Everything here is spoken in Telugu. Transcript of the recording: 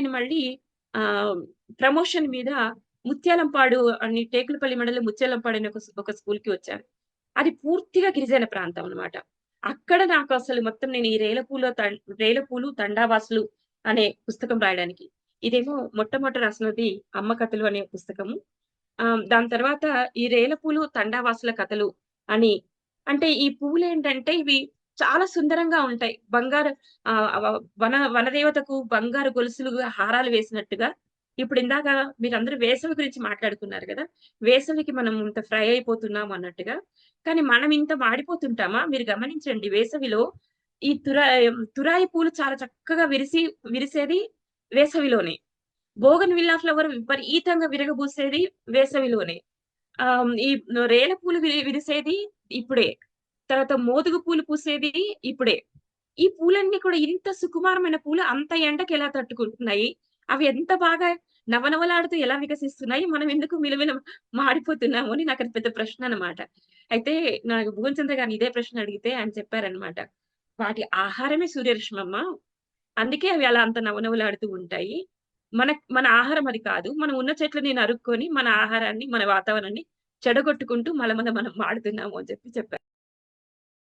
నేను మళ్ళీ ఆ ప్రమోషన్ మీద ముత్యాలంపాడు అని టేకులపల్లి మండలం ముత్యాలంపాడు అనే ఒక స్కూల్కి వచ్చాను. అది పూర్తిగా గిరిజన ప్రాంతం అన్నమాట. అక్కడ నాకు అసలు మొత్తం నేను ఈ రేలపూల రేలపూలు తండావాసులు అనే పుస్తకం రాయడానికి. ఇదేమో మొట్టమొదట రాసినది అమ్మ కథలు అనే పుస్తకము. దాని తర్వాత ఈ రేలపూలు తండావాసుల కథలు అని అంటే ఈ పూలేంటంటే ఇవి చాలా సుందరంగా ఉంటాయి. బంగారు వన వనదేవతకు బంగారు గొలుసులు, హారాలు వేసినట్టుగా ఇప్పుడు ఇందాక మీరందరూ వేసవి గురించి మాట్లాడుకున్నారు కదా వేసవికి మనం ఇంత ఫ్రై అయిపోతున్నాం అన్నట్టుగా. కానీ మనం ఇంత మాడిపోతుంటామా? మీరు గమనించండి వేసవిలో ఈ తురాయి తురాయి పూలు చాలా చక్కగా విరిసి విరిసేది వేసవిలోనే. బోగన్‌విల్లా ఫ్లవర్ విపరీతంగా విరగబూసేది వేసవిలోనే. ఆ ఈ రేల పూలు విరిసేది ఇప్పుడే. తర్వాత మోదుగు పూలు పూసేది ఇప్పుడే. ఈ పూలన్నీ కూడా ఇంత సుకుమారమైన పూలు అంత ఎండకి ఎలా తట్టుకుంటున్నాయి? అవి ఎంత బాగా నవనవలాడుతూ ఎలా వికసిస్తున్నాయి? మనం ఎందుకు మిలమిల మాడిపోతున్నాము అని నాకు పెద్ద ప్రశ్న అన్నమాట. అయితే నాకు భువనచంద్ర గారిని ఇదే ప్రశ్న అడిగితే ఆయన చెప్పారనమాట వాటి ఆహారమే సూర్యరశ్మమ్మ. అందుకే అవి అలా అంత నవనవలాడుతూ ఉంటాయి. మన మన ఆహారం అది కాదు. మనం ఉన్న చెట్లని నరుక్కొని మన ఆహారాన్ని, మన వాతావరణాన్ని చెడగొట్టుకుంటూ మలమల మనం మాడుతున్నాము అని చెప్పి చెప్పారు.